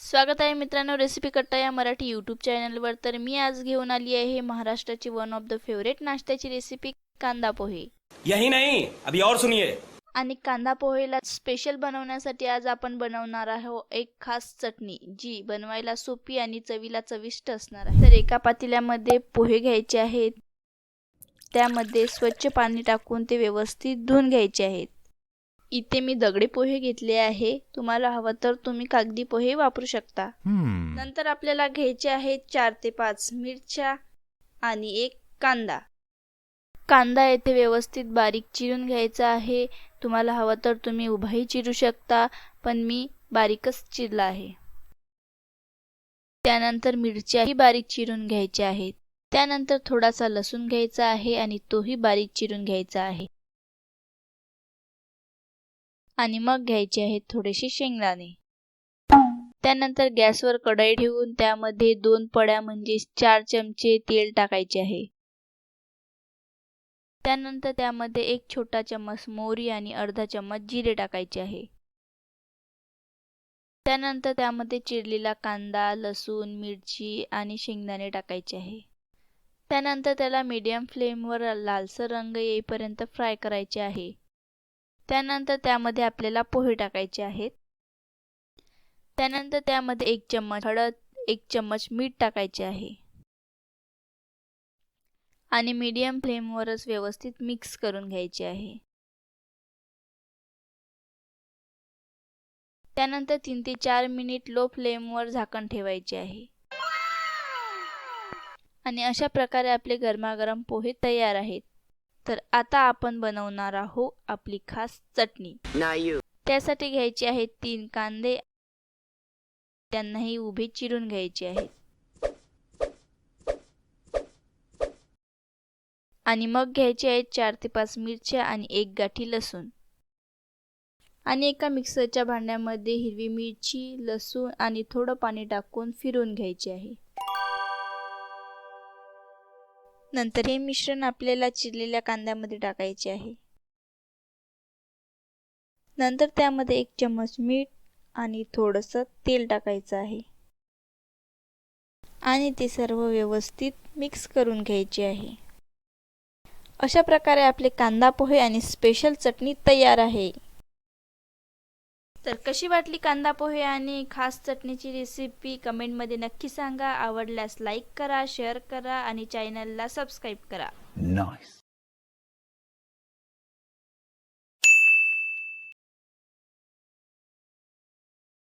स्वागत आहे मित्रांनो रेसिपी कट्टा या मराठी यूट्यूब चॅनलवर तर मी आज घेऊन आली आहे महाराष्ट्राची वन ऑफ द फेवरेट नाश्त्याची रेसिपी कांदा पोहे. यही नहीं अभी और सुनिए। आणि कांदा पोहेला स्पेशल बनवण्यासाठी आज आपण बनवणार आहोत एक खास चटणी जी बनवायला सोपी आणि चवीला चविष्ट असणार आहे. तर एका पातेल्यामध्ये पोहे घ्यायचे आहेत. त्यामध्ये स्वच्छ पाणी टाकून ते व्यवस्थित धुवून घ्यायचे आहेत. इथे मी दगडी पोहे घेतले आहे. तुम्हाला हवं तर तुम्ही कागदी पोहे वापरू शकता. Hmm. नंतर आपल्याला घ्यायचे आहेत चार ते पाच मिरच्या आणि एक कांदा. कांदा येथे व्यवस्थित बारीक चिरून घ्यायचा आहे. तुम्हाला हवं तर तुम्ही उभाही चिरू शकता पण मी बारीकच चिरला आहे. त्यानंतर मिरच्याही बारीक चिरून घ्यायच्या आहेत. त्यानंतर थोडासा लसूण घ्यायचा आहे आणि तोही बारीक चिरून घ्यायचा आहे. आणि मग घ्यायचे आहेत थोडेसे शेंगदाणे. त्यानंतर गॅसवर कढई ठेवून त्यामध्ये दोन पड्या म्हणजे चार चमचे तेल टाकायचे आहे. त्यानंतर त्यामध्ये एक छोटा चम्मच मोहरी आणि अर्धा चम्मच जिरे टाकायचे आहे. त्यानंतर त्यामध्ये चिरलेला कांदा लसूण मिरची आणि शेंगदाणे टाकायचे आहे. त्यानंतर त्याला मीडियम फ्लेमवर लालसर रंग येईपर्यंत फ्राय करायचे आहे. त्यानंतर त्यामध्ये आपल्याला पोहे टाकायचे आहेत. त्यानंतर त्यामध्ये एक चम्मच हळद एक चम्मच मीठ टाकायचे आहे. आणि मीडियम फ्लेमवरच व्यवस्थित मिक्स करून घ्यायचे आहे. त्यानंतर तीन ते चार मिनिट लो फ्लेमवर झाकण ठेवायचे आहे. आणि अशा प्रकारे आपले गरमागरम पोहे तयार आहेत. तर आता आपण बनवणार आहोत आपली खास चटणी. त्यासाठी घ्यायचे आहेत तीन कांदे. त्यांनाही उभे चिरून घ्यायचे आहेत. आणि मग घ्यायचे आहेत चार ते पाच मिरच्या आणि एक गाठी लसूण. आणि एका मिक्सरच्या भांड्यामध्ये हिरवी मिरची लसूण आणि थोडं पाणी टाकून फिरवून घ्यायचे आहे. नंतर हे मिश्रण आपल्याला चिरलेल्या कांद्यामध्ये टाकायचे आहे. नंतर त्यामध्ये एक चम्मच मीठ आणि थोडंसं तेल टाकायचं आहे. आणि ते सर्व व्यवस्थित मिक्स करून घ्यायचे आहे. अशा प्रकारे आपले कांदा पोहे आणि स्पेशल चटणी तयार आहे. तर कशी वाटली कांदा पोहे आणि खास चटणीची रेसिपी कमेंटमध्ये नक्की सांगा. आवडल्यास लाईक करा शेअर करा आणि चॅनलला सबस्क्राईब करा. Nice.